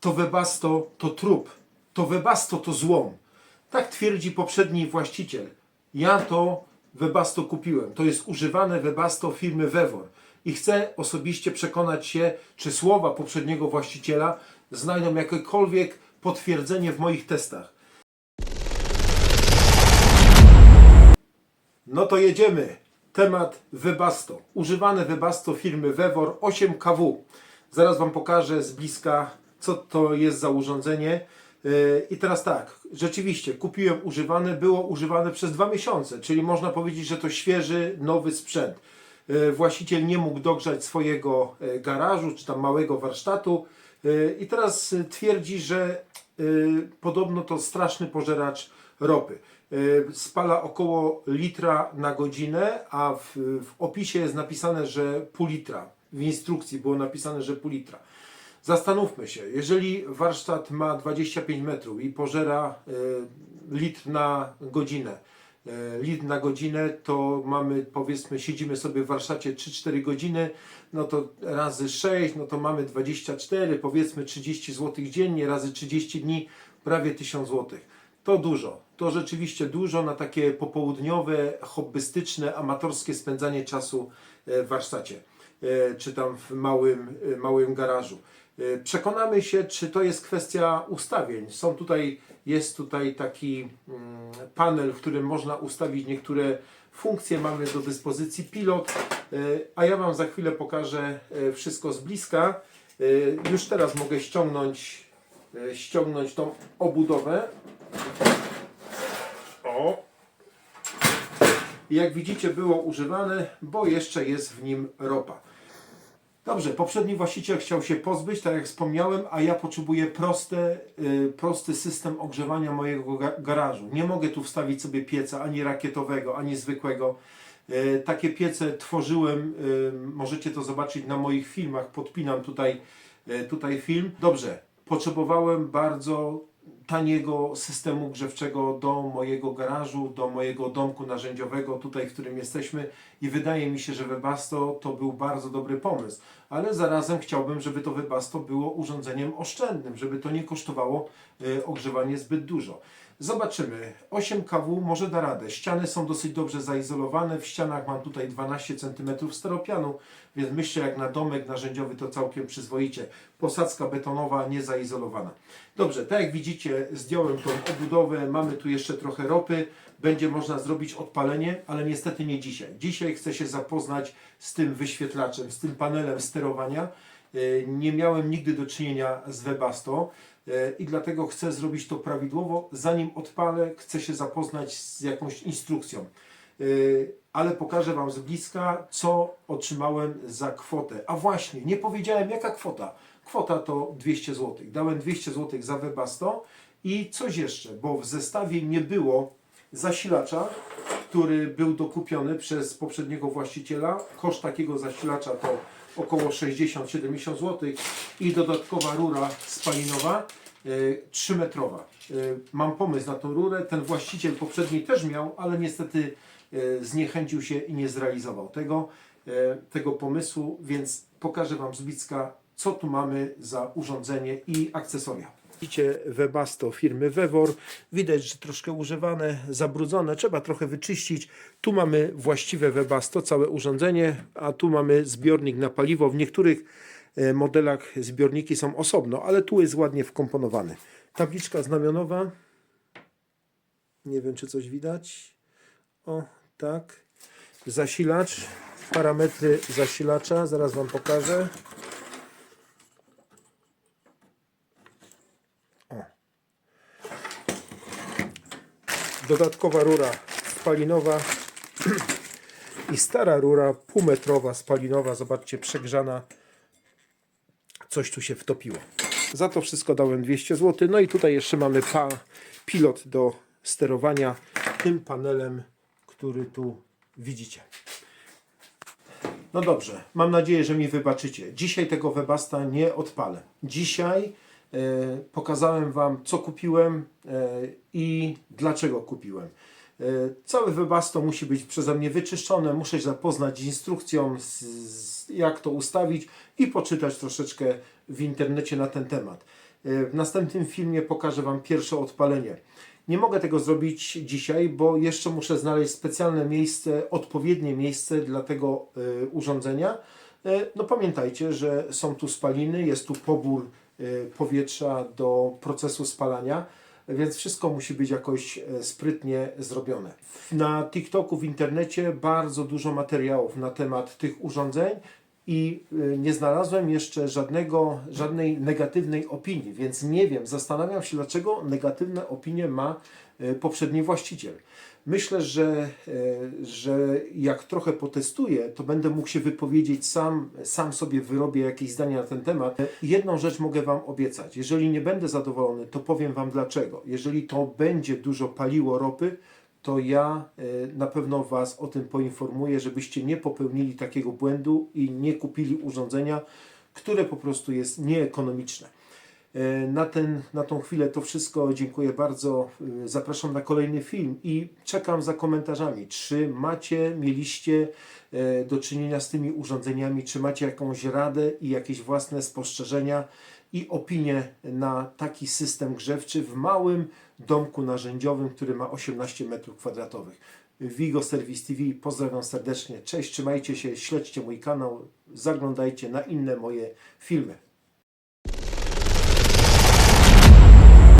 to Webasto to trup, to Webasto to złom. Tak twierdzi poprzedni właściciel. Ja to Webasto kupiłem. To jest używane Webasto firmy Wewor. I chcę osobiście przekonać się, czy słowa poprzedniego właściciela znajdą jakiekolwiek potwierdzenie w moich testach. No to jedziemy. Temat Webasto. Używane Webasto firmy Wewor 8KW. Zaraz Wam pokażę z bliska, co to jest za urządzenie. Yy, I teraz tak, rzeczywiście kupiłem używane, było używane przez dwa miesiące, czyli można powiedzieć, że to świeży, nowy sprzęt. Yy, Właściciel nie mógł dogrzać swojego e, garażu czy tam małego warsztatu i teraz y, twierdzi, że podobno to straszny pożeracz ropy. Spala około litra na godzinę, a w, w opisie jest napisane, że pół litra. W instrukcji było napisane, że pół litra. Zastanówmy się, jeżeli warsztat ma 25 metrów i pożera y, litr na godzinę, y, litr na godzinę, to mamy powiedzmy, siedzimy sobie w warsztacie 3-4 godziny, no to razy 6, no to mamy 24, powiedzmy 30 zł dziennie, razy 30 dni, prawie 1000 zł. To dużo, to rzeczywiście dużo na takie popołudniowe, hobbystyczne, amatorskie spędzanie czasu e, w warsztacie e, czy tam w małym, e, małym garażu. E, Przekonamy się, czy to jest kwestia ustawień. Są tutaj, jest tutaj taki mm, panel, w którym można ustawić niektóre funkcje. Mamy do dyspozycji pilot, e, a ja Wam za chwilę pokażę e, wszystko z bliska. E, Już teraz mogę ściągnąć, e, ściągnąć tą obudowę. O, jak widzicie było używane, bo jeszcze jest w nim ropa. Dobrze, poprzedni właściciel chciał się pozbyć, tak jak wspomniałem, a ja potrzebuję proste, y, prosty system ogrzewania mojego ga- garażu. Nie mogę tu wstawić sobie pieca ani rakietowego, ani zwykłego. Y, takie piece tworzyłem, y, możecie to zobaczyć na moich filmach, podpinam tutaj, tutaj film. Dobrze, potrzebowałem bardzo taniego systemu grzewczego do mojego garażu, do mojego domku narzędziowego, tutaj w którym jesteśmy i wydaje mi się, że Webasto to był bardzo dobry pomysł, ale zarazem chciałbym, żeby to Webasto było urządzeniem oszczędnym, żeby to nie kosztowało e, ogrzewanie zbyt dużo. Zobaczymy. 8 kW może da radę. Ściany są dosyć dobrze zaizolowane. W ścianach mam tutaj 12 cm steropianu, więc myślę, jak na domek narzędziowy to całkiem przyzwoicie. Posadzka betonowa, niezaizolowana. Dobrze, tak jak widzicie, zdjąłem tą obudowę. Mamy tu jeszcze trochę ropy. Będzie można zrobić odpalenie, ale niestety nie dzisiaj. Dzisiaj chcę się zapoznać z tym wyświetlaczem, z tym panelem sterowania. E, Nie miałem nigdy do czynienia z Webasto i dlatego chcę zrobić to prawidłowo. Zanim odpalę, chcę się zapoznać z jakąś instrukcją. E, Ale pokażę Wam z bliska, co otrzymałem za kwotę. A właśnie, nie powiedziałem jaka kwota. Kwota to 200 zł. Dałem 200 zł za Webasto i coś jeszcze, bo w zestawie nie było zasilacza, który był dokupiony przez poprzedniego właściciela. Koszt takiego zasilacza to około 60-70 zł i dodatkowa rura spalinowa 3-metrowa. Mam pomysł na tą rurę. Ten właściciel poprzedni też miał, ale niestety e, zniechęcił się i nie zrealizował tego, e, tego pomysłu, więc pokażę Wam z bliska, co tu mamy za urządzenie i akcesoria. Widzicie Webasto firmy Wewor. Widać, że troszkę używane, zabrudzone. Trzeba trochę wyczyścić. Tu mamy właściwe Webasto, całe urządzenie, a tu mamy zbiornik na paliwo. W niektórych e, modelach zbiorniki są osobno, ale tu jest ładnie wkomponowany. Tabliczka znamionowa. Nie wiem, czy coś widać. O, tak. Zasilacz. Parametry zasilacza. Zaraz Wam pokażę. Dodatkowa rura spalinowa i stara rura półmetrowa spalinowa, zobaczcie, przegrzana. Coś tu się wtopiło. Za to wszystko dałem 200 zł. No i tutaj jeszcze mamy pa, pilot do sterowania tym panelem, który tu widzicie. No dobrze, mam nadzieję, że mi wybaczycie. Dzisiaj tego Webasta nie odpalę. Dzisiaj pokazałem Wam, co kupiłem e, i dlaczego kupiłem. E, całe Webasto musi być przeze mnie wyczyszczone, muszę się zapoznać z instrukcją, z, jak to ustawić i poczytać troszeczkę w internecie na ten temat. E, W następnym filmie pokażę Wam pierwsze odpalenie. Nie mogę tego zrobić dzisiaj, bo jeszcze muszę znaleźć specjalne miejsce, odpowiednie miejsce dla tego e, urządzenia. E, No pamiętajcie, że są tu spaliny, jest tu pobór e, powietrza do procesu spalania, więc wszystko musi być jakoś e, sprytnie zrobione. Na TikToku, w internecie bardzo dużo materiałów na temat tych urządzeń i y, nie znalazłem jeszcze żadnego, żadnej negatywnej opinii, więc nie wiem, zastanawiam się, dlaczego negatywne opinie ma y, poprzedni właściciel. Myślę, że, y, że jak trochę potestuję, to będę mógł się wypowiedzieć sam, sam sobie wyrobię jakieś zdania na ten temat. Jedną rzecz mogę Wam obiecać. Jeżeli nie będę zadowolony, to powiem Wam dlaczego. Jeżeli to będzie dużo paliło ropy, to ja e, na pewno Was o tym poinformuję, żebyście nie popełnili takiego błędu i nie kupili urządzenia, które po prostu jest nieekonomiczne. E, Na, ten, na tą chwilę to wszystko. Dziękuję bardzo. E, Zapraszam na kolejny film i czekam za komentarzami. Czy macie, mieliście do czynienia z tymi urządzeniami? Czy macie jakąś radę i jakieś własne spostrzeżenia i opinie na taki system grzewczy w małym domku narzędziowym, który ma 18 m2? Vigo Service TV, pozdrawiam serdecznie. Cześć, trzymajcie się, śledźcie mój kanał, zaglądajcie na inne moje filmy.